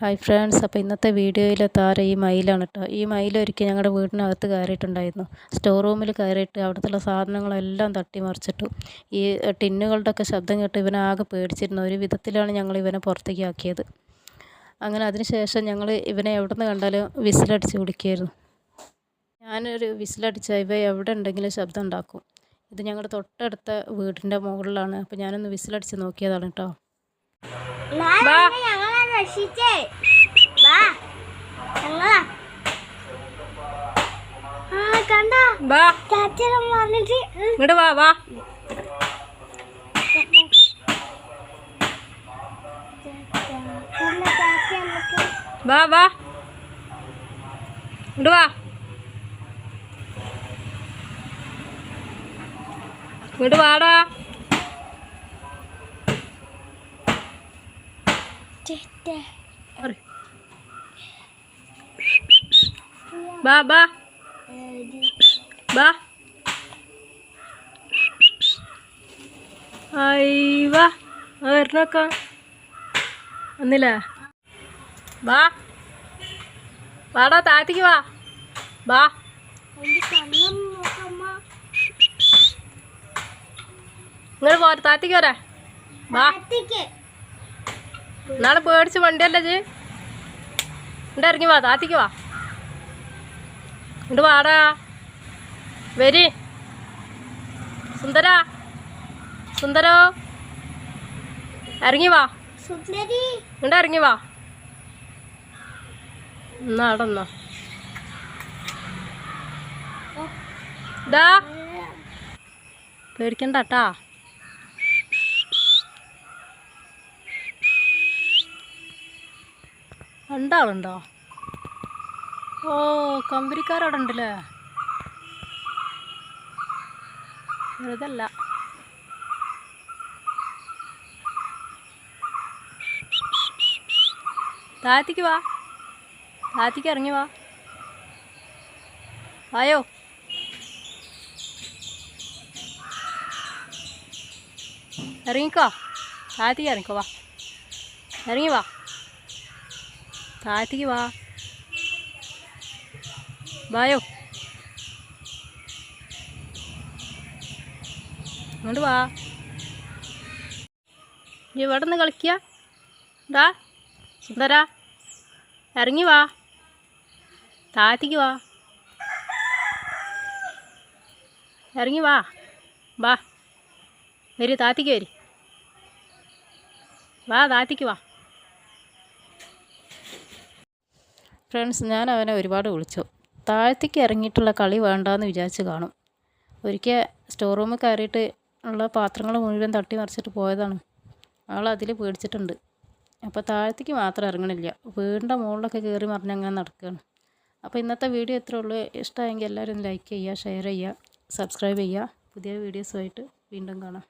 Hi friends അപ്പോൾ ഇന്നത്തെ വീഡിയോയിൽ താരം ഈ മയിലാണ് കേട്ടോ ഈ മയിലൊരിക്കൽ ഞങ്ങളുടെ വീടിനകത്ത് കയറിയിട്ടുണ്ടായിരുന്നു. സ്റ്റോർ റൂമിൽ കയറിയിട്ട് അവിടുത്തെ സാധനങ്ങളെല്ലാം തട്ടിമറിച്ചിട്ടു ഈ ടിന്നുകളുടെ ഒക്കെ ശബ്ദം കേട്ട് ഇവനെ ആകെ പേടിച്ചിരുന്നു. ഒരു വിധത്തിലാണ് ഞങ്ങൾ ഇവനെ പുറത്തേക്ക് ആക്കിയത്. അങ്ങനെ അതിനുശേഷം ഞങ്ങൾ ഇവനെ എവിടെ നിന്ന് കണ്ടാലും വിസിലടിച്ച് വിളിക്കുമായിരുന്നു ഞാനൊരു വിസിലടിച്ച ഇവ എവിടെ ഉണ്ടെങ്കിലും ശബ്ദം ഉണ്ടാക്കും. ഇത് ഞങ്ങളുടെ തൊട്ടടുത്ത വീടിന്റെ മുകളിലാണ്. അപ്പോൾ ഞാനൊന്ന് വിസിലടിച്ച് നോക്കിയതാണ് കേട്ടോ രക്ഷിച്ചേ വാ ഞങ്ങളാ ആ കണ്ട? വാ. ചാച്ചനും വന്നിട്ട് ഇങ്ങോട്ട് വാ വാ. വാ വാ. ഇങ്ങോട്ട് വാ. ഇങ്ങോട്ട് വാടാ. അറി. വാ വാ വാ വരണക്ക ഒന്നില്ല വാ വാടാ താത്തിക്ക് വാ വാ ഇങ്ങോട്ട് പോരെ താത്തിക്ക് വരാ വാ നാളെ പേടിച്ച് വണ്ടിയല്ലേ ജി? ഇങ്ങോട്ട് ഇറങ്ങി വാ താത്തിക്ക് വാ. ഇങ്ങോട്ട് വാടാ. വരി. സുന്ദര. സുന്ദരോ. ഇറങ്ങി വാ. ഇങ്ങോട്ട് ഇറങ്ങി വാ. എന്നാ അവിടെ എന്നാ പേടിക്കണ്ട കേട്ടാ രണ്ടാളുണ്ടോ? ഓ കമ്പനിക്കാരവിടെ ഉണ്ടല്ലേ വെറുതല്ല വാ. താഴത്തേക്ക് ഇറങ്ങി വാ. വായോ. ഇറങ്ങിക്കോ. താഴത്തേക്ക് ഇറങ്ങിക്കോ വാ. ഇറങ്ങി വാ. താഴത്തേക്ക് വാ. വായോ. ഇങ്ങോട്ട് വാ. നീ ഇവിടെ നിന്ന് കളിക്കുക എന്താ സുന്ദര ഇറങ്ങി വാ. താഴത്തേക്ക് വാ. ഇറങ്ങി വാ. വാ. വരി താത്തിക്ക് വരി. വാ താത്തിക്ക് വാ. ഫ്രണ്ട്സ് ഞാൻ അവനെ ഒരുപാട് വിളിച്ചു. താഴത്തേക്ക് ഇറങ്ങിയിട്ടുള്ള കളി വേണ്ടാന്ന് വിചാരിച്ച് കാണും. ഒരിക്കൽ സ്റ്റോർ റൂമിൽ കയറിയിട്ട് ഉള്ള പാത്രങ്ങൾ മുഴുവൻ തട്ടി മറിച്ചിട്ട് പോയതാണ്. അവൾ അതിൽ പേടിച്ചിട്ടുണ്ട്. അപ്പോൾ താഴത്തേക്ക് മാത്രം ഇറങ്ങണില്ല. വീടിന്റെ മുകളിലൊക്കെ കയറി മറിഞ്ഞ് അങ്ങനെ നടക്കുകയാണ്. അപ്പോൾ ഇന്നത്തെ വീഡിയോ എത്ര ഉള്ളൂ. ഇഷ്ടമായെങ്കിൽ എല്ലാവരും ലൈക്ക് ചെയ്യുക ഷെയർ ചെയ്യുക സബ്സ്ക്രൈബ് ചെയ്യുക. പുതിയ വീഡിയോസുമായിട്ട് വീണ്ടും കാണാം.